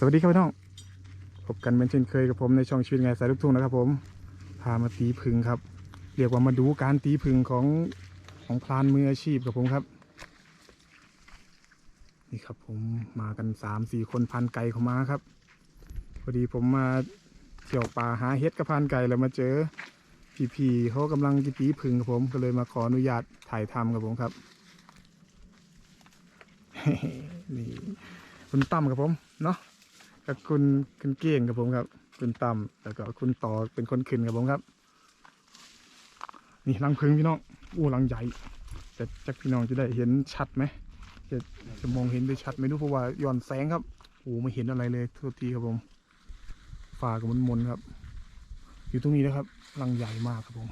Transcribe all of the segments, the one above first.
สวัสดีครับพี่น้องพบกันเหมือนเช่นเคยกับผมในช่องชีวิตไงสายลูกทุ่งนะครับผมพามาตีผึ่งครับ เรียกว่ามาดูการตีผึ่งของของพลานมืออาชีพกับผมครับ นี่ครับผมมากันสามสี่คนพันไก่เข้ามาครับพอดีผมมาเที่ยวป่าหาเห็ดกับพันไก่แล้วมาเจอพี่ๆเขากำลังจะตีผึ่งกับผมก็เลยมาขออนุญาตถ่ายทำกับผมครับนี่คุณตั้มกับผมเนาะ กับคุณคุณเก่งกับผมครับ คุณตั้มแล้วก็คุณต่อเป็นคนขึ้นกับผมครับ นี่รังพึ่งพี่น้องอู้รังใหญ่แต่จักพี่น้องจะได้เห็นชัดไหมจะจะมองเห็นได้ชัดไหมรู้เพราะว่าย้อนแสงครับโอ้ไม่เห็นอะไรเลยโทษทีครับผมฟ้ากับมันมนๆครับ อยู่ตรงนี้นะครับรังใหญ่มากครับผม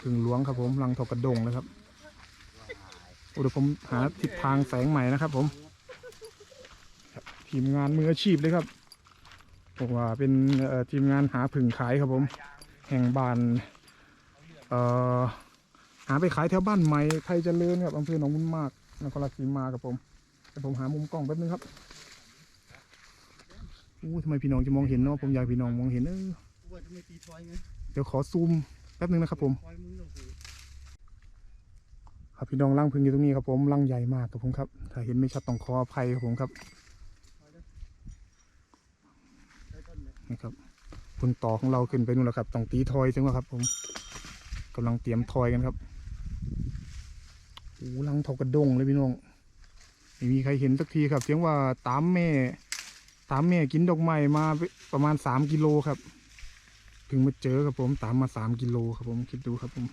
พึ่งหลวงครับผมรังทอกระดงนะครับโอ้เดี๋ยวผมหาทิศทางแสงใหม่นะครับผม ทีมงานมืออาชีพเลยครับผมว่าเป็นทีมงานหาผึ่งขายครับผม แห่งบ้านหาไปขายแถวบ้านใหม่ไทยเจริญครับอำเภอหนองบุญมากนครราชสีมาครับผมเดี๋ยวผมหามุมกล้องแป๊บนึงครับอู้ทำไมพี่น้องจะมองเห็นเนาะผมอยากพี่น้องมองเห็นเออเดี๋ยวขอซูมแป๊บนึงนะครับผมครับพี่น้องรังพึ่งอยู่ตรงนี้ครับผมรังใหญ่มากครับผมครับ ถ้าเห็นไม่ชัดต้องขออภัยครับผมครับ ได้ต้ นะครับคุณต่อของเราขึ้นไปนู่นแล้วครับต้องตีทอยถึงแล้วครับ ผมกำลังเตรียมทอยกันครับโอ้ลังทอกระดงเลยพี่น้องไม่มีใครเห็นสักทีครับเสียงว่าตามแม่ ตามแม่กินดอกไม้มาประมาณสามกิโลครับถึงมาเจอครับผมตามมาสามกิโลครับผมคิดดูครับผม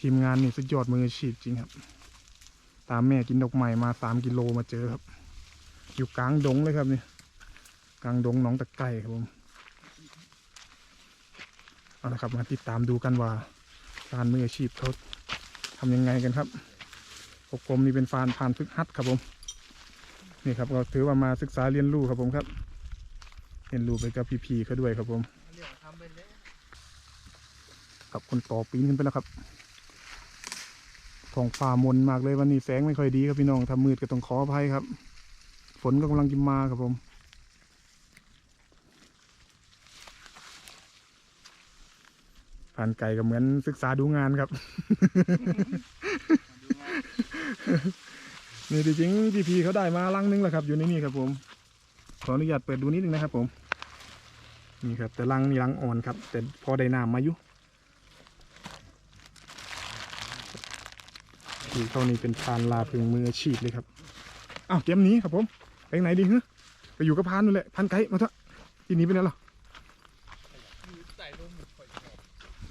ทีมงานนี่สุดยอดมืออาชีพจริงครับ ตามแม่กินดอกไม้มาสามกิโลมาเจอครับ อยู่กลางดงเลยครับเนี่ก ลางดงหนองตะไคร่ครับผมเอาละครับมาติดตามดูกันว่าการมืออาชีพเขาทำยังไงกันครับอบรมนี่เป็นฟานผ่านฝึกหัดครับผมนี่ครับก็ถือว่ามาศึกษาเรียนรู้ครับผมครับ เรียนรู้ไปกับพี่ๆเขาด้วยครับผมกับคนต่อปีนขึ้นไปแล้วครับท้องฟ้ามนมากเลยวันนี้แสงไม่ค่อยดีครับพี่น้องทำมืดก็ต้องขออภัยครับ ฝนก็กำลังจะมาครับผม ผ่านไก่ก็เหมือนศึกษาดูงานครับ นี่จริงๆพี่พีเขาได้มาลังนึงแล้วครับ อยู่ในนี่ครับผม ขออนุญาตเปิดดูนิดนึงนะครับผม นี่ครับ แต่ลังนี่ลังอ่อนครับ แต่พอได้น้ำมาอยู่พี่เขานี่เป็นพานลาพึงมืออาชีพเลยครับ อ้าวเตรียมนี้ครับผมไปไหนดีฮะไปอยู่กับพานนู่นแหละพรานไก่มาเถอะที่นี้ไปไหนหรอ ใส่ลมปล่อย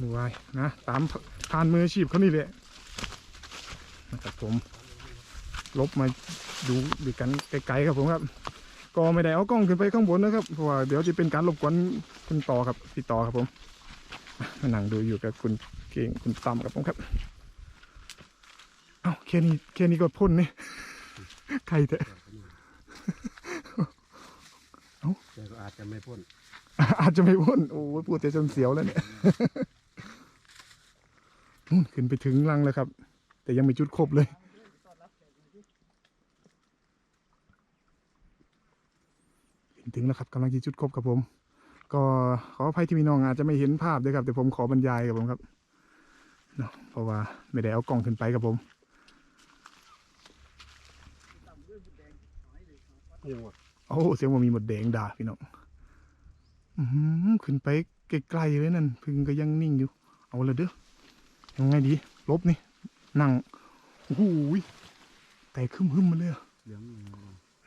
ดูไว้นะตามพรานมืออาชีพเขานี่แหละนะครับผม ลบมาดูดูกันไกลๆครับผมครับ ก็ไม่ได้เอากล้องขึ้นไปข้างบนนะครับเพราะว่าเดี๋ยวจะเป็นการรบกวนคุณต่อครับพี่ต่อครับผมมานั่งดูอยู่กับคุณเก่งคุณตั้มครับผมครับเอ้าแค่นี้แค่นี้ก็พ่นนี่ใครเถอะแต่ก็อาจจะไม่พ่นอาจจะไม่พ่นโอ้ยพูดแต่จนเสียวแล้วเนี่ย นู่นขึ้นไปถึงรังแล้วครับ แต่ยังไม่จุดครบเลย ถึงแล้วครับกำลังจะจุดครบครับผม ก็ขออภัยที่พี่น้องอาจจะไม่เห็นภาพด้วยครับ แต่ผมขอบรรยายครับผมครับเนาะเพราะว่าไม่ได้เอากล้องขึ้นไปครับผมยังวะโอ้เสียงว่ามีหมดแดงด่าพี่น้องอือหือขึ้นไปไกลๆเลยนั่นพึ่งก็ยังนิ่งอยู่ เอาเลยเด้อ ยังไงดี ลบนี่ นั่งโอ้โหยแต่คึมหึมๆมาเลยอะเหลือง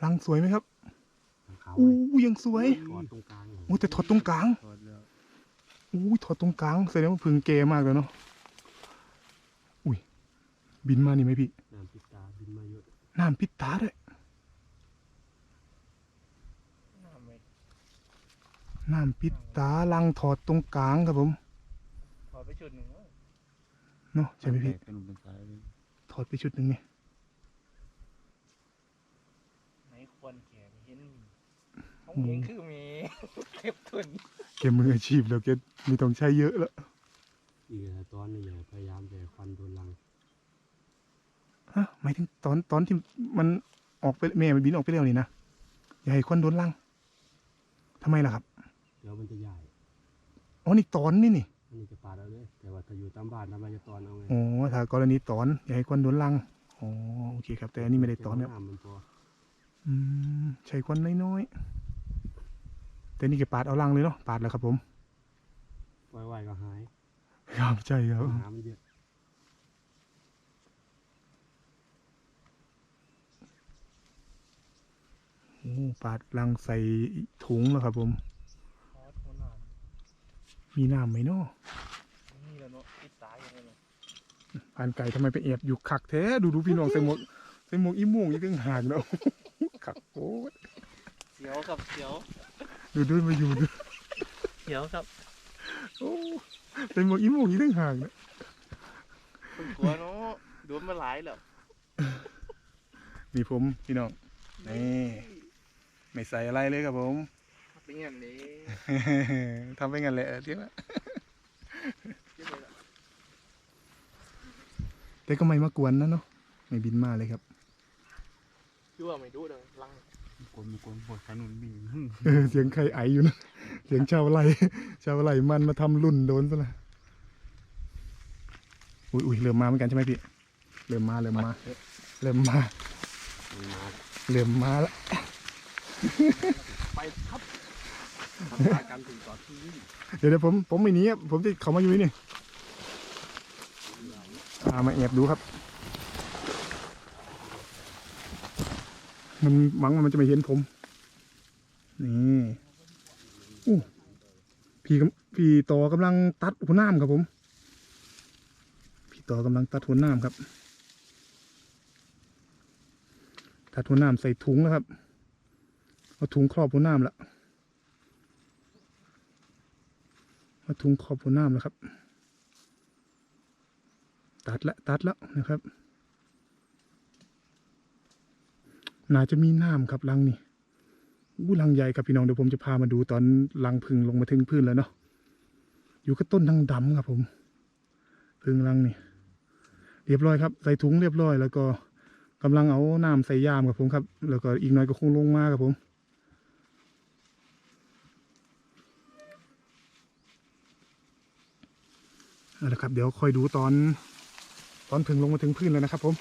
รังสวยไหมครับขาวอู้ยังสวยถอดตรงกลางโอ้แต่ถอดตรงกลางถอดแล้วอู้ถอดตรงกลางแสดงว่าพึ่งเกมากเลยเนาะอุ้ยบินมานี่ไหมพี่น้ำปิดตาบินมาเยอะน้ำปิดตาด้วยน้ำไม่น้ำปิดตาลังถอดตรงกลางครับผม ถอดไปชุดหนึ่งแล้ว เนาะใช่ไหมพี่เป็นเป็นสายถอดไปชุดหนึ่งไงไหนควรแก่เห็นมีของเองคือมีเก็บทุนเกมมืออาชีพแล้วแกไม่ต้องใช้เยอะแล้วอีกตอนนี้อย่าพยายามแต่ควันโดนรังฮะหมายถึงตอนตอนที่มันออกไปแม่มันบินออกไปแล้วนี่นะอย่าให้ควันโดนลังทำไมล่ะครับ เดี๋ยวมันจะใหญ่อ๋อนี่ตอนนี่นี่ อันนี้จะปาดเอาเลยแต่ว่าถ้าอยู่ตามบ้านทำไมจะตอนเอาไงอ๋อถ้ากรณีตอนอย่าให้ควันโดนลังอ๋อโอเคครับ แต่อันนี้ไม่ได้ตอนครับน้ำมันพออืมใช้ควันน้อยๆแต่นี่แกปาดเอาลังเลยเนาะปาดแล้วครับผมปล่อยไว้ก็หายครับใช่ครับ น้ำมันเยอะโอ้ปาดลังใส่ถุงแล้วครับผม ขอโทษหน่อย มีน้ำไหมเนาะนี่แล้วเนาะติดตายอย่างเงี้ยผ่านไก่ทำไมไปแอบอยู่ขักแท้ดูดูพี่น้องใส่หมวกใส่หมวกอีม่วงอีกตึงหากเนาะขักโอ้ยเสียวครับเสียวดูดูมาอยู่ดูเสียวครับโอ้ใส่หมวกอีม่วงอีกตึงหากเนาะผมกลัวเนาะโดนมาหลายแล้วมีผมพี่น้องนี่ไม่ใส่อะไรเลยครับผม เป็นอย่างนี้ทำไปงั้นแหละเที่ยงละแต่ก็ไม่มากวนนะเนาะไม่บินมาเลยครับยั่วไม่ดูเลยลังกลมกลมปวดขนุนมีเออเสียงใครไออยู่นะเสียงชาวไรชาวไรมันมาทำรุ่นโดนซะละอุ้ยอุ้ยเริ่มมาเหมือนกันใช่ไหมพี่เริ่มมาเริ่มมาเริ่มมามันมาเริ่มมาแล้วไปครับ ทำการกันถึงต่อที่เดี๋ยวเดี๋ยวผมผมไม่หนีครับผมจะเขามาอยู่นี่อ่ามาแอบดูครับ มันหวังว่ามันจะไม่เห็นผม นี่อู้พี่กพี่ต่อกำลังตัดหัวหน้ามครับผม พี่ต่อกำลังตัดหัวหน้ามครับ ตัดหัวหน้ามใส่ถุงแล้วครับ เอาถุงครอบหัวหน้ามแล้ว เอาถุงขอบหัวน้ามแล้วครับ ตัดละตัดแล้วนะครับน่าจะมีน้ำครับรังนี่อู้รังใหญ่ครับพี่น้องเดี๋ยวผมจะพามาดูตอนรังพึ่งลงมาถึงพื้นแล้วเนาะอยู่กับต้นทางดำครับผมพึ่งรังนี่เรียบร้อยครับ ใส่ถุงเรียบร้อย แล้วก็กำลังเอาน้ำใส่ยามครับผมครับ แล้วก็อีกหน่อยก็คงลงมาครับผม เอาละครับ เดี๋ยวคอยดูตอน ตอนพึ่งลงมาถึงพื้นแล้วนะครับ ผม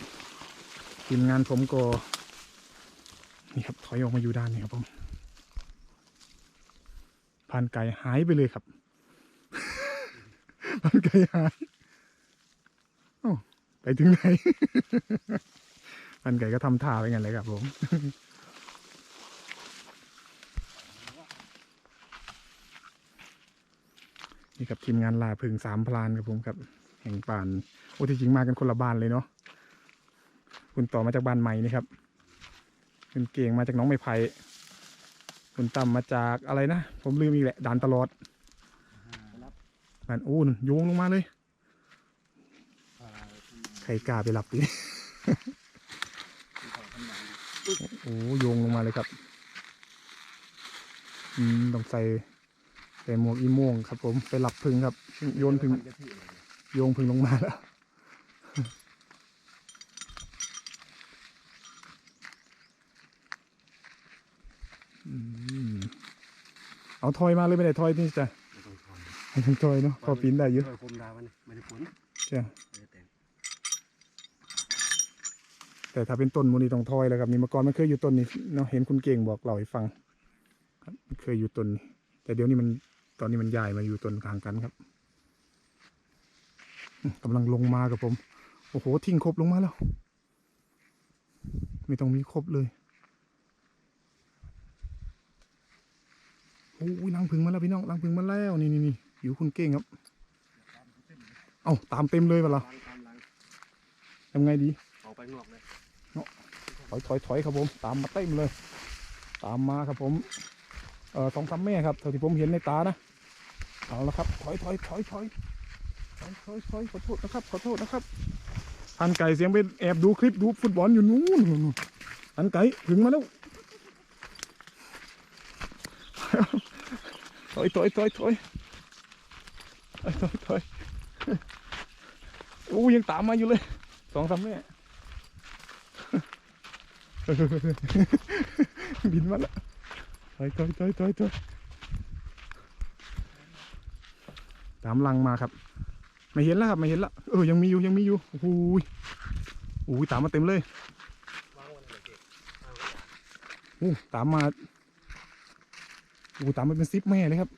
ทีมงานผมก็นี่ครับถอยออกมาอยู่ด้านนี้ครับผมผ่านไก่หายไปเลยครับผ่านไก่หายเอ้ไปถึงไหนผ่านไก่ก็ทำท่าไปงั้นเลยครับผม นี่ครับทีมงานลาพึงสามพลานครับผมครับ แห่งป่านโอ้ที่จริงมากันคนละบ้านเลยเนาะคุณต่อมาจากบ้านใหม่นี่ครับคุณเก่งมาจากน้องไม้ไผ่คุณต่ำมาจากอะไรนะผมลืมอีกแหละด่านตลอดบ้านโอ้นโยงลงมาเลยใครกล้าไปหลับดิโอ้โยงลงมาเลยครับ อืมต้องใส่ ใส่หมวกอีโม่งครับผมไปหลับพึ่งครับ โยนพึ่งโยงพึ่งลงมาแล้วอืมเอาทอยมาเลยไม่ได้ทอยนี่จ้ะไม่ต้องทอนไม่ต้องทอยเนาะพอปีนได้เยอะช่วยคุมดาวมันไม่ได้ผลจ้ะไม่ได้แต่งแต่ถ้าเป็นต้นมูนี่ต้องทอยแล้วครับนี่เมื่อก่อนมันเคยอยู่ต้นนี้เนาะเห็นคุณเก่งบอกเล่าให้ฟังครับมันเคยอยู่ต้นนี้แต่เดี๋ยวนี้มัน ตอนนี้มันย้ายมาอยู่ต้นข้างกันครับอืมกำลังลงมากับผม โอ้โห ทิ้งครบลงมาแล้ว ไม่ต้องมีครบเลยโอ้ยลังพึ่งมาแล้วพี่น้องลังพึ่งมาแล้วนี่นี่นี่อยู่คุณเก่งครับ เอ้าตามเต็มเลยเปล่าตามตามหลังทำไงดีออกไปนอกเลยถอยถอยถอยครับผม ตามมาเต็มเลย ตามมาครับผม เออสองสามแม่ครับเท่าที่ผมเห็นในตานะ เอาละครับถอยถอยถอยถอยถอยถอยถอยขอโทษนะครับ ขอโทษนะครับพันไก่เสียงไปแอบดูคลิปดูฟุตบอลอยู่นู้นนู่นนู่นพันไก่ถึงมาแล้วถอยถอยถอยถอยถอยถอยถอยโอ้ยังตามมาอยู่เลยสองสามแม่บินมาแล้วถอยถอยถอยถอยถอยตามลังมาครับ ไม่เห็นแล้วครับไม่เห็นแล้วเออยังมีอยู่ยังมีอยู่โอ้โหยโอ้โหตามมาเต็มเลยวางวันไหนเจ๊โอ้ตามมาโอ้ตามมาเป็นซิปแม่เลยครับ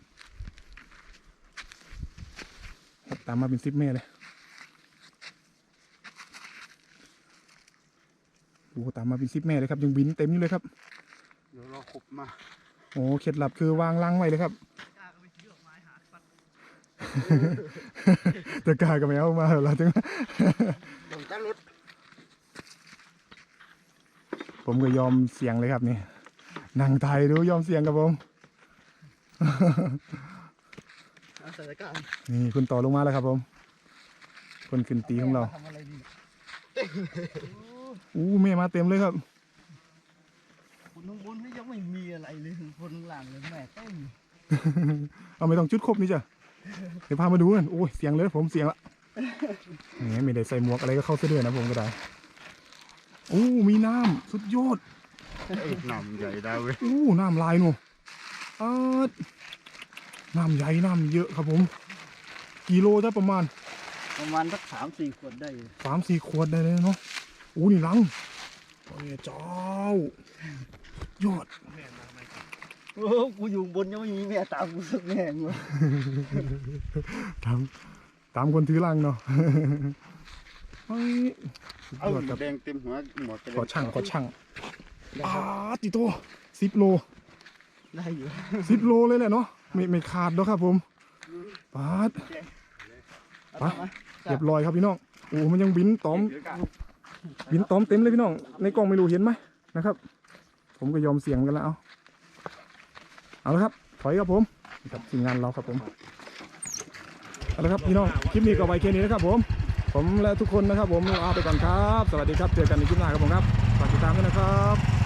ครับ ตามมาเป็นซิปแม่เลยโอ้ตามมาเป็นซิปแม่เลยครับยังบินเต็มอยู่เลยครับเดี๋ยวเราขบมาโอ้เคล็ดลับคือวางลังไว้เลยครับ จะกล้าก็ไม่เอามาเราถึงลงตั้งรถผมก็ยอมเสี่ยงเลยครับนี่นั่งไทยดูยอมเสี่ยงกับผมเอาใส่ตะกร้านี่คุณต่อลงมาแล้วครับผม คนขึ้นตีของเราทำอะไรดีอู้แม่มาเต็มเลยครับคนข้างบนนี่ยังไม่มีอะไรเลยคนข้างล่างเลยแม่เต้นเอาไม่ต้องจุดครบนี่จ้ะ เดี๋ยวพามาดูกันโอ้ยเสียงเลยผมเสียงละนี่ไม่ได้ใส่หมวกอะไรก็เข้าเสื้อด้วยนะผมก็ได้โอ้มีน้ำสุดยอดหนำใหญ่ดาวเว้ยโอ้น้ำลายหนูเออน้ำใหญ่น้ำเยอะครับผม กิโลจะประมาณ ประมาณสักสามสี่ขวดได้อยู่สามสี่ขวดได้เลยเนาะโอ้นี่ลังโอ้ยเจ้ายอด โอ้กูอยู่บนยังไม่มีแม่ตามกูสักแม่งวะตามตามคนถือลังเนาะเฮ้ยสุดเอายอดครับแดงเต็มหัวหมดไปเลยขอช่างขอช่างอาติโตสิบโลได้อยู่สิบโลเลยแหละเนาะไม่ไม่ขาดแล้วครับผมปาดเอาไปทำมาเรียบร้อยครับพี่น้องโอ้มันยังบินตอมเดี๋ยวกันบินตอมเต็มเลยพี่น้อง ในกล้องไม่รู้เห็นไหมนะครับ ผมก็ยอมเสี่ยงกันแล้วเอา เอาละครับ ถอยครับผมกับทีมงานเราครับผมเอาละครับพี่น้องคลิปนี้ก็ไว้แค่นี้นะครับผม ผมและทุกคนนะครับ ผมลาไปก่อนครับ สวัสดีครับเจอกันในคลิปหน้าครับผมครับฝากติดตามด้วยนะครับ